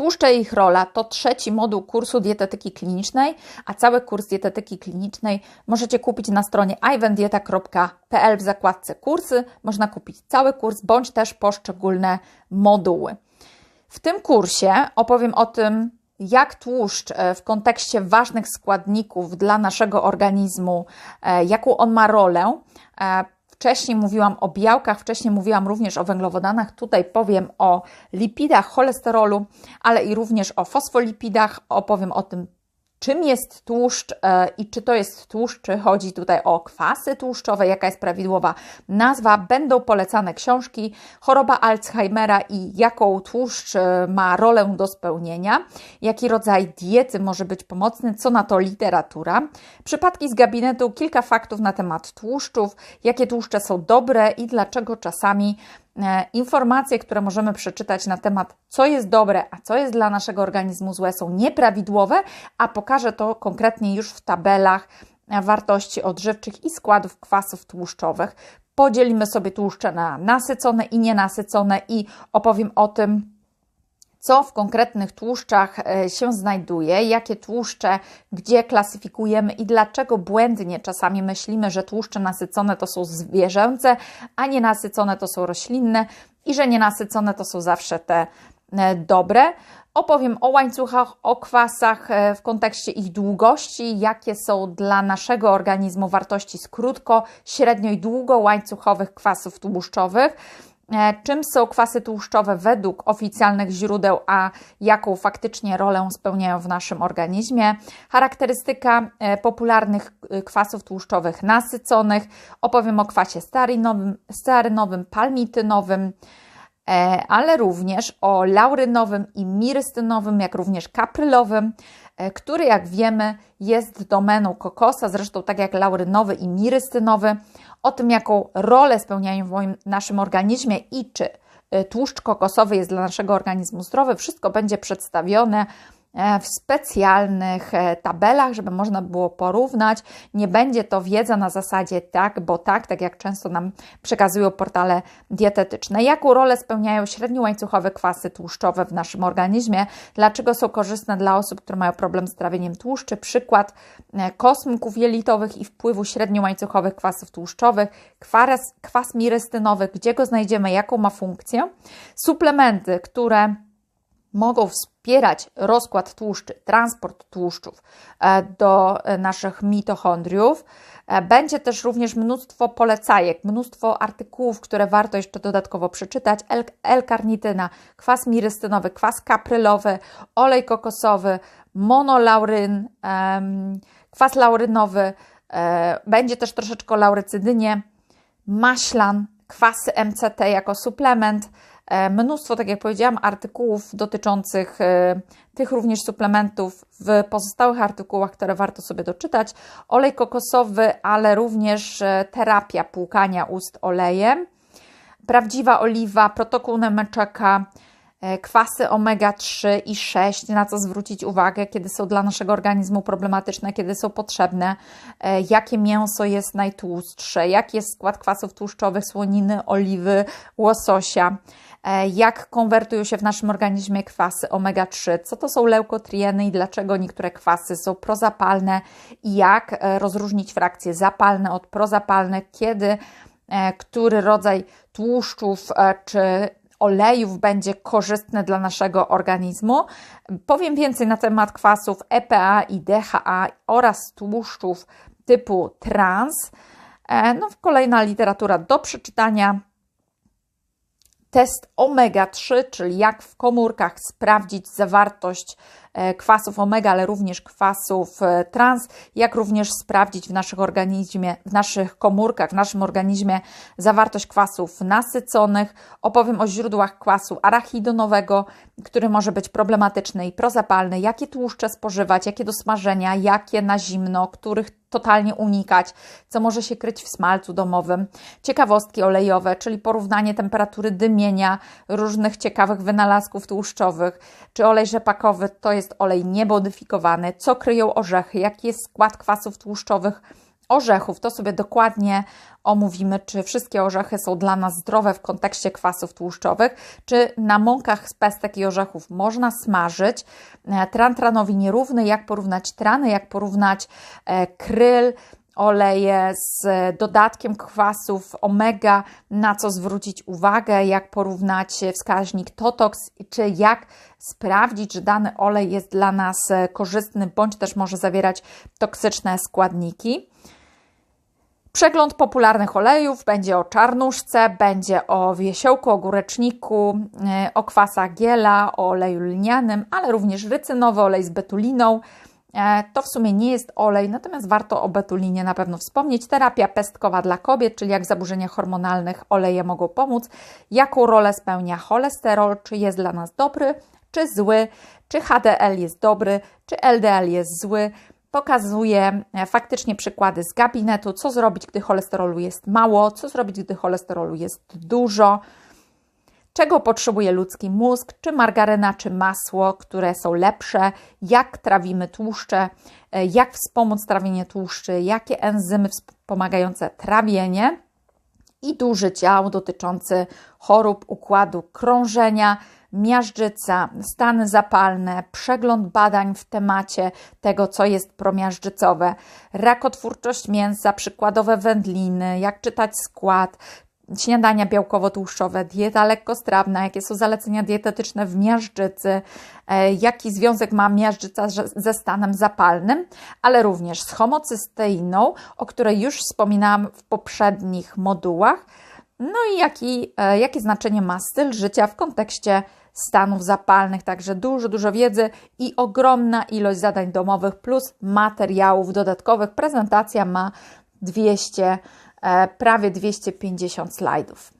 Tłuszcze i ich rola to trzeci moduł kursu dietetyki klinicznej, a cały kurs dietetyki klinicznej możecie kupić na stronie ivendieta.pl w zakładce kursy. Można kupić cały kurs bądź też poszczególne moduły. W tym kursie opowiem o tym, jak tłuszcz e, w kontekście ważnych składników dla naszego organizmu, e, jaką on ma rolę. Wcześniej mówiłam o białkach, wcześniej mówiłam również o węglowodanach. Tutaj powiem o lipidach, cholesterolu, ale i również o fosfolipidach. Opowiem o tym, czym jest tłuszcz e, i czy to jest tłuszcz, czy chodzi tutaj o kwasy tłuszczowe, jaka jest prawidłowa nazwa. Będą polecane książki Choroba Alzheimera i jaką tłuszcz e, ma rolę do spełnienia, jaki rodzaj diety może być pomocny, co na to literatura. Przypadki z gabinetu, kilka faktów na temat tłuszczów, jakie tłuszcze są dobre i dlaczego czasami informacje, które możemy przeczytać na temat, co jest dobre, a co jest dla naszego organizmu złe, są nieprawidłowe, a pokażę to konkretnie już w tabelach e, wartości odżywczych i składów kwasów tłuszczowych. Podzielimy sobie tłuszcze na nasycone i nienasycone i opowiem o tym, co w konkretnych tłuszczach e, się znajduje, jakie tłuszcze, gdzie klasyfikujemy i dlaczego błędnie czasami myślimy, że tłuszcze nasycone to są zwierzęce, a nienasycone to są roślinne i że nienasycone to są zawsze te e, dobre. Opowiem o łańcuchach, o kwasach e, w kontekście ich długości, jakie są dla naszego organizmu wartości z krótko, średnio i długo łańcuchowych kwasów tłuszczowych czym są kwasy tłuszczowe według oficjalnych źródeł, a jaką faktycznie rolę spełniają w naszym organizmie, charakterystyka e, popularnych e, kwasów tłuszczowych nasyconych, opowiem o kwasie stearynowym, stearynowym palmitynowym, ale również o laurynowym i mirystynowym, jak również kaprylowym, który jak wiemy jest domeną kokosa, zresztą tak jak laurynowy i mirystynowy, o tym, jaką rolę spełniają w moim, naszym organizmie i czy y, tłuszcz kokosowy jest dla naszego organizmu zdrowy. Wszystko będzie przedstawione w specjalnych e, tabelach, żeby można było porównać. Nie będzie to wiedza na zasadzie tak, bo tak, tak jak często nam przekazują portale dietetyczne. Jaką rolę spełniają średniołańcuchowe kwasy tłuszczowe w naszym organizmie? Dlaczego są korzystne dla osób, które mają problem z trawieniem tłuszczy? Przykład e, kosmków jelitowych i wpływu średniołańcuchowych kwasów tłuszczowych, kwas, kwas mirystynowy, gdzie go znajdziemy, jaką ma funkcję? Suplementy, które mogą wspierać rozkład tłuszczy, transport tłuszczów e, do e, naszych mitochondriów. E, będzie też również mnóstwo polecajek, mnóstwo artykułów, które warto jeszcze dodatkowo przeczytać. L-karnityna, kwas mirystynowy, kwas kaprylowy, olej kokosowy, monolauryn, kwas laurynowy, będzie też troszeczkę laurycydynie, maślan, kwasy MCT jako suplement, mnóstwo, tak jak powiedziałam, artykułów dotyczących e, tych również suplementów w pozostałych artykułach, które warto sobie doczytać. Olej kokosowy, ale również e, terapia płukania ust olejem. Prawdziwa oliwa, protokół Nemeczeka, kwasy omega-3 i 6, na co zwrócić uwagę, kiedy są dla naszego organizmu problematyczne, kiedy są potrzebne, jakie mięso jest najtłustsze, jaki jest skład kwasów tłuszczowych, słoniny, oliwy, łososia. E, jak konwertują się w naszym organizmie kwasy omega-3, co to są leukotrieny i dlaczego niektóre kwasy są prozapalne? I jak e, rozróżnić frakcje zapalne od prozapalnych, kiedy e, który rodzaj tłuszczów czy olejów będzie korzystny dla naszego organizmu. Powiem więcej na temat kwasów EPA i DHA oraz tłuszczów typu trans. No, kolejna literatura do przeczytania test omega-3, czyli jak w komórkach sprawdzić zawartość e, kwasów omega, ale również kwasów e, trans, jak również sprawdzić w naszych organizmie, w naszych komórkach, w naszym organizmie zawartość kwasów nasyconych. Opowiem o źródłach kwasu arachidonowego, który może być problematyczny i prozapalny, jakie tłuszcze spożywać, jakie do smażenia, jakie na zimno, których totalnie unikać, co może się kryć w smalcu domowym. Ciekawostki olejowe, czyli porównanie temperatury dymienia różnych ciekawych wynalazków tłuszczowych. Czy olej rzepakowy to jest olej niemodyfikowany, co kryją orzechy, jaki jest skład kwasów tłuszczowych orzechów, to sobie dokładnie omówimy, czy wszystkie orzechy są dla nas zdrowe w kontekście kwasów tłuszczowych, czy na mąkach z pestek i orzechów można smażyć. E, tran tranowi nierówny, jak porównać trany, jak porównać e, kryl, oleje z dodatkiem kwasów omega, na co zwrócić uwagę, jak porównać wskaźnik Totox, czy jak sprawdzić, że dany olej jest dla nas korzystny, bądź też może zawierać toksyczne składniki. Przegląd popularnych olejów będzie o czarnuszce, będzie o wiesiołku, ogóreczniku, e, o kwasach giela, o oleju lnianym, ale również rycynowy olej z betuliną, E, to w sumie nie jest olej, natomiast warto o betulinie na pewno wspomnieć. Terapia pestkowa dla kobiet, czyli jak w zaburzeniach hormonalnych oleje mogą pomóc. Jaką rolę spełnia cholesterol, czy jest dla nas dobry, czy zły, czy HDL jest dobry, czy LDL jest zły. Pokazuje e, faktycznie przykłady z gabinetu, co zrobić, gdy cholesterolu jest mało, co zrobić, gdy cholesterolu jest dużo czego potrzebuje ludzki mózg, czy margaryna, czy masło, które są lepsze, jak trawimy tłuszcze, e, jak wspomóc trawienie tłuszczy, jakie enzymy wspomagające trawienie i duży dział dotyczący chorób układu krążenia, miażdżyca, stany zapalne, przegląd badań w temacie tego, co jest promiażdżycowe, rakotwórczość mięsa, przykładowe wędliny, jak czytać skład, śniadania białkowo-tłuszczowe, dieta lekkostrawna, jakie są zalecenia dietetyczne w miażdżycy, e, jaki związek ma miażdżyca ze stanem zapalnym, ale również z homocysteiną, o której już wspominałam w poprzednich modułach, no i jaki, e, jakie znaczenie ma styl życia w kontekście stanów zapalnych, także dużo, dużo wiedzy i ogromna ilość zadań domowych plus materiałów dodatkowych. Prezentacja ma 200 E, prawie 250 slajdów.